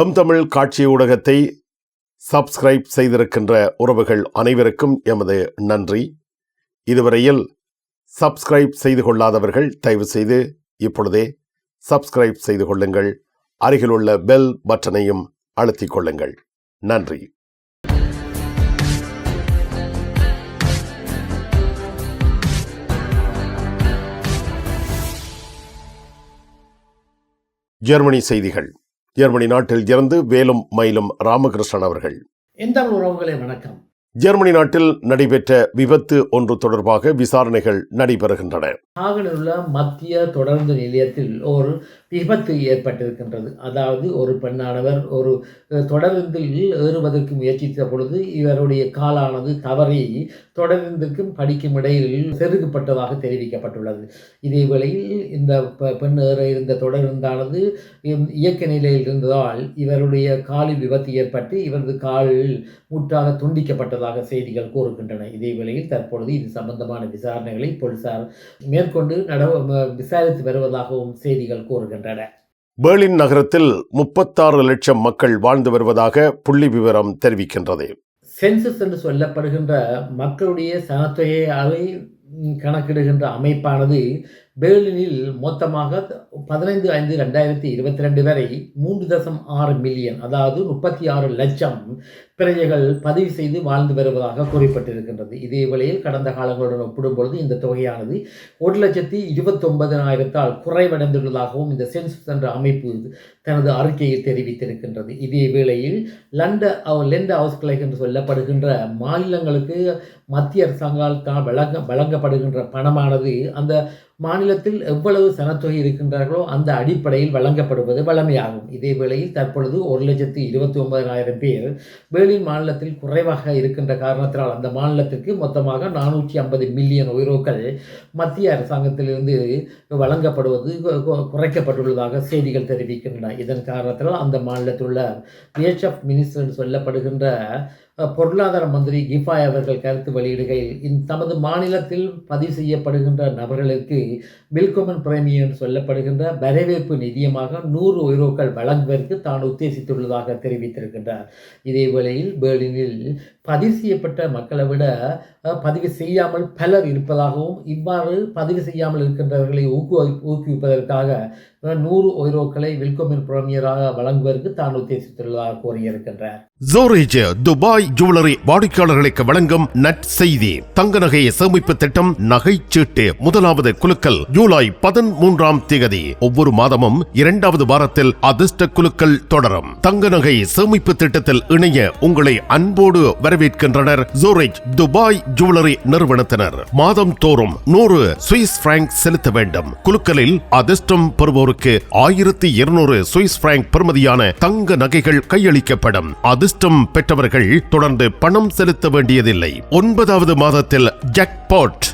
M Tamil காட்சி ஊடகத்தை subscribe செய்திருக்கின்ற உறவுகள் அனைவருக்கும் எமது நன்றி. இதுவரையில் சப்ஸ்கிரைப் செய்து கொள்ளாதவர்கள் தயவு செய்து இப்பொழுதே சப்ஸ்கிரைப் செய்து கொள்ளுங்கள். அருகிலுள்ள பெல் பட்டனையும் அழுத்திக் கொள்ளுங்கள். நன்றி. ஜெர்மனி செய்திகள். ஜெர்மனி நாட்டில் இருந்து வேலும் மயிலும் ராமகிருஷ்ணன் அவர்கள். எந்த உறவுகளே வணக்கம். ஜெர்மனி நாட்டில் நடைபெற்ற விபத்து ஒன்று தொடர்பாக விசாரணைகள் நடைபெறுகின்றன. மத்திய தொடர்ந்து நிலையத்தில் ஒரு விபத்து ஏற்பட்டிருக்கின்றது. அதாவது ஒரு பெண்ணானவர் ஒரு தொடருந்தில் ஏறுவதற்கு முயற்சித்த பொழுது இவருடைய காலானது தவறி தொடருந்துக்கும் படிக்கும் இடையில் செருகப்பட்டதாக தெரிவிக்கப்பட்டுள்ளது. இதே வேளையில் இந்த பெண் ஏற இருந்த தொடருந்தானது இயக்க நிலையில் இருந்ததால் இவருடைய காலில் விபத்து ஏற்பட்டு இவரது காலில் முற்றாக துண்டிக்கப்பட்டதாக செய்திகள் கூறுகின்றன. இதே வேளையில் தற்பொழுது இது சம்பந்தமான விசாரணைகளை போலீசார் மேற்கொண்டு நட விசாரித்து வருவதாகவும் செய்திகள் கூறுகின்றன. பெர்லின் நகரத்தில் முப்பத்தாறு லட்சம் மக்கள் வாழ்ந்து வருவதாக புள்ளி விவரம் தெரிவிக்கின்றது. சென்சஸ் என்று சொல்லப்படுகின்ற மக்களுடைய சனத்தொகையை அதை ம், கணக்கிடுகின்ற அமைப்பானது பெர்லினில் மொத்தமாக பதினைந்து ஐந்து ரெண்டாயிரத்தி இருபத்தி ரெண்டு வரை மூன்று தசம் ஆறு மில்லியன் அதாவது முப்பத்தி ஆறு லட்சம் பிரஜைகள் பதிவு செய்து வாழ்ந்து வருவதாக கூறப்பட்டிருக்கின்றது. இதே வேளையில் கடந்த காலங்களுடன் ஒப்பிடும்பொழுது இந்த தொகையானது ஒரு லட்சத்தி இருபத்தொன்பதனாயிரத்தால் குறைவடைந்துள்ளதாகவும் இந்த சென்சஸ் என்ற அமைப்பு தனது அறிக்கையில் தெரிவித்திருக்கின்றது. இதே வேளையில் லண்ட லெண்ட் ஹவுஸ் ஹவுஸ்களை என்று சொல்லப்படுகின்ற மாநிலங்களுக்கு மத்திய அரசாங்கத்தால் வழங்க வழங்கப்படுகின்ற பணமானது அந்த மாநிலத்தில் எவ்வளவு சனத்தொகை இருக்கின்றார்களோ அந்த அடிப்படையில் வழங்கப்படுவது வழமையாகும். இதேவேளையில் தற்பொழுது ஒரு லட்சத்து இருபத்தி ஒன்பதாயிரம் பேர் பெர்லின் மாநிலத்தில் குறைவாக இருக்கின்ற காரணத்தினால் அந்த மாநிலத்திற்கு மொத்தமாக நானூற்றி ஐம்பது மில்லியன் உயரோக்கள் மத்திய அரசாங்கத்திலிருந்து வழங்கப்படுவது குறைக்கப்பட்டுள்ளதாக செய்திகள் தெரிவிக்கின்றன. இதன் காரணத்தினால் அந்த மாநிலத்தில் உள்ள பிஹெச்எஃப் மினிஸ்டர் என்று சொல்லப்படுகின்ற பொருளாதார மந்திரி கிஃபாய் அவர்கள் கருத்து வெளியிடுகையில் இந்த தமது மாநிலத்தில் பதிவு செய்யப்படுகின்ற நபர்களுக்கு வில்கோமன் பிரேமி என்று சொல்லப்படுகின்ற வரவேற்பு நிதியமாக நூறு யூரோக்கள் வழங்குவதற்கு தான் உத்தேசித்துள்ளதாக தெரிவித்திருக்கின்றார். இதே வேளையில் பேர்லினில் பதிவு செய்யப்பட்ட மக்களை விட பதிவு செய்யாமல் பலர் இருப்பதாகவும் இவ்வாறு பதிவு செய்யாமல் இருக்கின்றவர்களை ஊக்குவி ஊக்குவிப்பதற்காக நூறு ஒய்ரோக்களை வில்கோமின் பிரமியராக வழங்குவதற்கு தான் உத்தேசித்துள்ளதாக கூறியிருக்கின்றார் ஜோரேஜ் துபாய் ஜுவல்லரி வாடிக்கையாளர்களுக்கு வழங்கும் நற்செய்தி தங்க நகையை சேமிப்பு திட்டம் நகைச்சீட்டு முதலாவது குலுக்கல் ஜூலை பதிமூன்றாம் தேதி. ஒவ்வொரு மாதமும் இரண்டாவது வாரத்தில் அதிர்ஷ்ட குலுக்கல் தொடரும். தங்க நகை சேமிப்பு திட்டத்தில் இணைய உங்களை அன்போடு வரவேற்கின்றனர். ஜூரிச் துபாய் ஜுவல்லரி நிறுவனத்தினர். மாதம் தோறும் நூறு சுவிஸ் பிராங்க் செலுத்த வேண்டும். குலுக்கலில் அதிர்ஷ்டம் பெறுவோருக்கு ஆயிரத்தி இருநூறு சுவிஸ் பிராங்க் பெறுமதியான தங்க நகைகள் கையளிக்கப்படும். அதிர்ஷ்டம் பெற்றவர்கள் தொடர்ந்து பணம் செலுத்த வேண்டியதில்லை. ஒன்பதாவது மாதத்தில் ஜாக்பாட்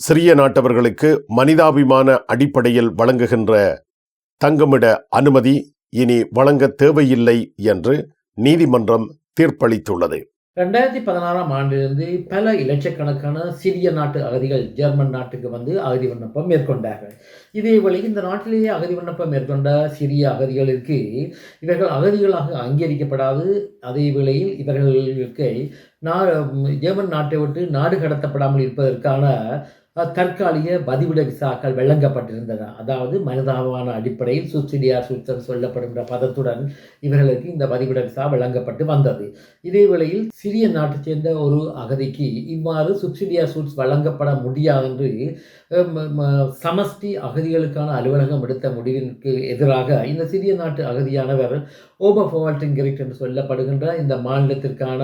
சிறிய நாட்டவர்களுக்கு மனிதாபிமான அடிப்படையில் வழங்குகின்ற தங்குமிட அனுமதி இனி வழங்க தேவையில்லை என்று நீதிமன்றம் தீர்ப்பளித்துள்ளது. ரெண்டாயிரத்தி பதினாறாம் ஆண்டிலிருந்து பல இலட்சக்கணக்கான சிறிய நாட்டு அகதிகள் ஜெர்மன் நாட்டுக்கு வந்து அகதி விண்ணப்பம் மேற்கொண்டார்கள். இதே வழி இந்த நாட்டிலேயே அகதி விண்ணப்பம் மேற்கொண்ட சிறிய அகதிகளுக்கு இவர்கள் அகதிகளாக அங்கீகரிக்கப்படாது. அதே வேளையில் இவர்களுக்கு நா ஜெர்மன் நாட்டை விட்டு நாடு கடத்தப்படாமல் இருப்பதற்கான தற்காலிக பதிவிட விசாக்கள் வழங்கப்பட்டிருந்தன. அதாவது மனிதாபமான அடிப்படையில் சுப்சிடியார் சுத்தம் சொல்லப்படுகின்ற பதத்துடன் இவர்களுக்கு இந்த பதிவிட விசா வழங்கப்பட்டு வந்தது. இதே வேளையில் சிறிய நாட்டைச் சேர்ந்த ஒரு அகதிக்கு இவ்வாறு சுப்சிடியா சூட்ஸ் வழங்கப்பட முடியாது என்று சமஷ்டி அகதிகளுக்கான அலுவலகம் எடுத்த முடிவிற்கு எதிராக இந்த சிறிய நாட்டு அகதியானவர் ஓபஃபோவால்டிங் கிரிக்ட் என்று சொல்லப்படுகின்ற இந்த மாநிலத்திற்கான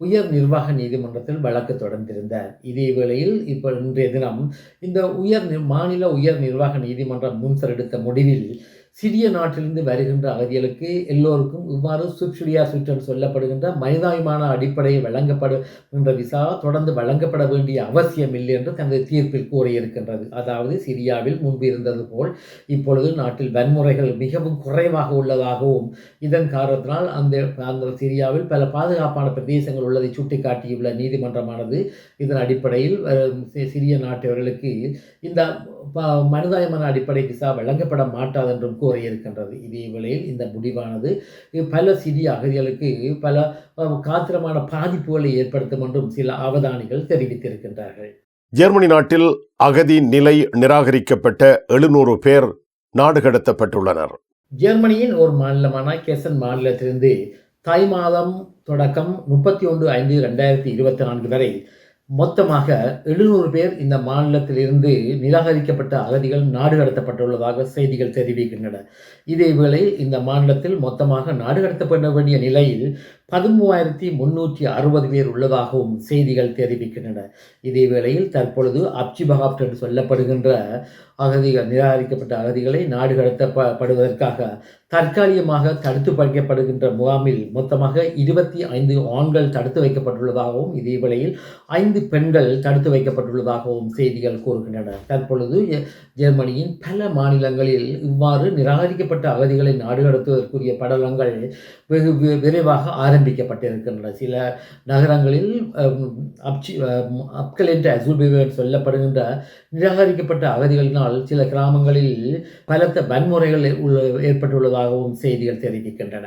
உயர் நிர்வாக நீதிமன்றத்தில் வழக்கு தொடர்ந்திருந்தார். இதே வேளையில் இப்போ இன்றைய தினம் இந்த உயர் நி- மாநில உயர் நிர்வாக நீதிமன்றம் முன்செடுத்த முடிவில் சிறிய நாட்டிலிருந்து வருகின்ற அகதிகளுக்கு எல்லோருக்கும் இவ்வாறு சுப்சிடியா சுற்று சொல்லப்படுகின்ற மனிதாபிமான அடிப்படையில் வழங்கப்படுகின்ற விசா தொடர்ந்து வழங்கப்பட வேண்டிய அவசியம் இல்லை என்று தனது தீர்ப்பில் கூறியிருக்கின்றது. அதாவது சிரியாவில் முன்பு இருந்தது போல் இப்பொழுது நாட்டில் வன்முறைகள் மிகவும் குறைவாக உள்ளதாகவும் இதன் காரணத்தினால் அந்த அந்த சிரியாவில் பல பாதுகாப்பான பிரதேசங்கள் உள்ளதை சுட்டிக்காட்டியுள்ள நீதிமன்றமானது இதன் அடிப்படையில் சிறிய நாட்டவர்களுக்கு இந்த மனிதாயமான அடிப்படை விசா வழங்கப்பட மாட்டாது என்றும் கூறியிருக்கின்றது. இதே வேளையில் இந்த முடிவானது பல சிறிய அகதிகளுக்கு பல காத்திரமான பாதிப்புகளை ஏற்படுத்தும் என்றும் சில அவதானிகள் தெரிவித்திருக்கின்றார்கள். ஜெர்மனி நாட்டில் அகதி நிலை நிராகரிக்கப்பட்ட எழுநூறு பேர் நாடு கடத்தப்பட்டுள்ளனர். ஜெர்மனியின் ஒரு மாநிலமான கெசன் மாநிலத்திலிருந்து தை மாதம் தொடக்கம் முப்பத்தி ஒன்று ஐந்து ரெண்டாயிரத்தி இருபத்தி நான்கு வரை மொத்தமாக எழுநூறு பேர் இந்த மாநிலத்திலிருந்து நிராகரிக்கப்பட்ட அகதிகள் நாடு கடத்தப்பட்டுள்ளதாக செய்திகள் தெரிவிக்கின்றன. இதேவேளை இந்த மாநிலத்தில் மொத்தமாக நாடு கடத்தப்பட வேண்டிய நிலையில் பதிமூவாயிரத்தி முன்னூற்றி அறுபது பேர் உள்ளதாகவும் செய்திகள் தெரிவிக்கின்றன. இதே வேளையில் தற்பொழுது அப்சிபகாப்ட் என்று சொல்லப்படுகின்ற அகதிகள் நிராகரிக்கப்பட்ட அகதிகளை நாடு கடத்தப்படுவதற்காக தற்காலிகமாக தடுத்து வைக்கப்படுகின்ற முகாமில் மொத்தமாக இருபத்தி ஐந்து ஆண்கள் தடுத்து வைக்கப்பட்டுள்ளதாகவும் இதே வேளையில் ஐந்து பெண்கள் தடுத்து வைக்கப்பட்டுள்ளதாகவும் செய்திகள் கூறுகின்றன. தற்பொழுது ஜெர்மனியின் பல மாநிலங்களில் இவ்வாறு நிராகரிக்கப்பட்ட அகதிகளை நாடு கடத்துவதற்குரிய படலங்கள் வெகு வி- விரைவாக ஆரம்பிக்கப்பட்டிருக்கின்றன சில நகரங்களில் அப்சி அப்கல் என்ற அசுபிவர் சொல்லப்படுகின்ற நிராகரிக்கப்பட்ட அகதிகளினால் சில கிராமங்களில் பலத்த வன்முறைகள் உள்ள- ஏற்பட்டுள்ளதாகவும் செய்திகள் தெரிவிக்கின்றன.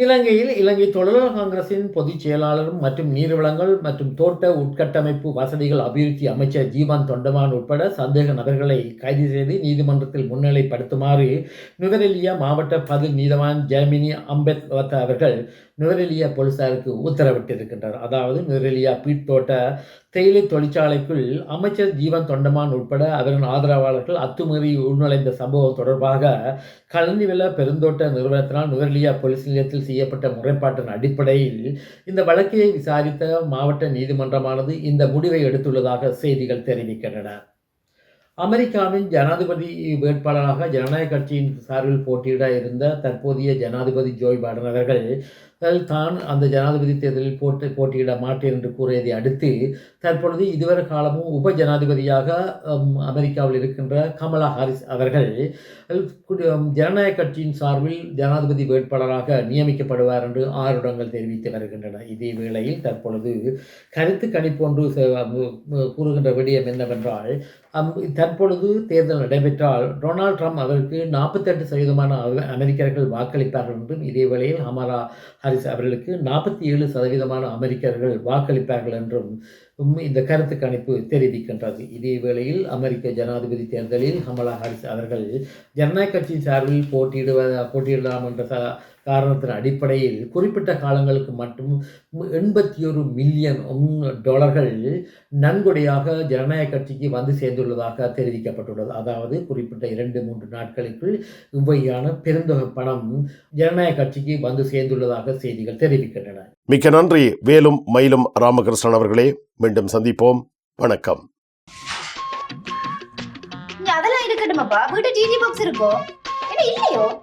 இலங்கையில் இலங்கை தொழிலாளர் காங்கிரசின் பொதுச் செயலாளரும் மற்றும் நீர்வளங்கள் மற்றும் தோட்ட உட்கட்டமைப்பு வசதிகள் அபிவிருத்தி அமைச்சர் ஜீவான் தொண்டமான் உட்பட சந்தேக நபர்களை கைது செய்து நீதிமன்றத்தில் முன்னிலைப்படுத்துமாறு நுவரெலியா மாவட்ட பதில் நீதவான் ஜெர்மினி அம்பேத்வத் அவர்கள் நுவரெலியா போலீசாருக்கு உத்தரவிட்டிருக்கின்றனர் அதாவது நுவரெலியா பீட்டோட்ட தேயிலை தொழிற்சாலைக்குள் அமைச்சர் ஜீவன் தொண்டமான் உட்பட அவரின் ஆதரவாளர்கள் அத்துமீறி உள்நுழைந்த சம்பவம் தொடர்பாக கழனிவில பெருந்தோட்ட நிறுவனத்தினால் நுவரெலியா போலீஸ் நிலையத்தில் செய்யப்பட்ட முறைப்பாட்டின் அடிப்படையில் இந்த வழக்கையை விசாரித்த மாவட்ட நீதிமன்றமானது இந்த முடிவை எடுத்துள்ளதாக செய்திகள் தெரிவிக்கின்றன. அமெரிக்காவின் ஜனாதிபதி வேட்பாளராக ஜனநாயக கட்சியின் சார்பில் போட்டியிட இருந்த தற்போதைய ஜனாதிபதி ஜோய் பைடன் அவர்கள் தான் அந்த ஜனாதிபதி தேர்தலில் போட்டி போட்டியிட மாட்டேன் என்று கூறியதை அடுத்து தற்பொழுது இதுவரை காலமும் உப ஜனாதிபதியாக அமெரிக்காவில் இருக்கின்ற கமலா ஹாரிஸ் அவர்கள் ஜனநாயக கட்சியின் சார்பில் ஜனாதிபதி வேட்பாளராக நியமிக்கப்படுவார் என்று ஆறுடங்கள் தெரிவித்து வருகின்றன. இதே வேளையில் தற்பொழுது கருத்து கணிப்பு ஒன்று கூறுகின்ற விடயம் என்னவென்றால் தற்பொழுது தேர்தல் நடைபெற்றால் டொனால்ட் ட்ரம்ப் அவருக்கு நாற்பத்தெட்டு சதவீதமான அமெ- அமெரிக்கர்கள் வாக்களிப்பார்கள் என்றும் இதே வேளையில் அமரா ஹாரிஸ் அவர்களுக்கு நாற்பத்தி ஏழு சதவீதமான அமெரிக்கர்கள் வாக்களிப்பார்கள் என்றும் இந்த கருத்து கணிப்பு தெரிவிக்கின்றது. இதே வேளையில் அமெரிக்க ஜனாதிபதி தேர்தலில் கமலா ஹாரிஸ் அவர்கள் ஜனநாயக கட்சியின் சார்பில் போட்டியிடுவ போட்டியிடலாம் என்ற காரணத்தின் அடிப்படையில் குறிப்பிட்ட காலங்களுக்கு மட்டும் எண்பத்தி ஒரு மில்லியன் டாலர்கள் நன்கொடையாக ஜனநாயக கட்சிக்கு வந்து சேர்ந்துள்ளதாக தெரிவிக்கப்பட்டுள்ளது. அதாவது குறிப்பிட்ட இரண்டு மூன்று நாட்களுக்குள் இவ்வையான பெருந்தொகை பணம் ஜனநாயக கட்சிக்கு வந்து சேர்ந்துள்ளதாக செய்திகள் தெரிவிக்கின்றன. மிக்க நன்றி. வேலும் மயிலும் ராமகிருஷ்ணன் அவர்களே மீண்டும் சந்திப்போம். வணக்கம். அதெல்லாம் இருக்கட்டுமாப்பா வீட்டு டிடி பாக்ஸ் இருக்கோ? என்ன இல்லையோ?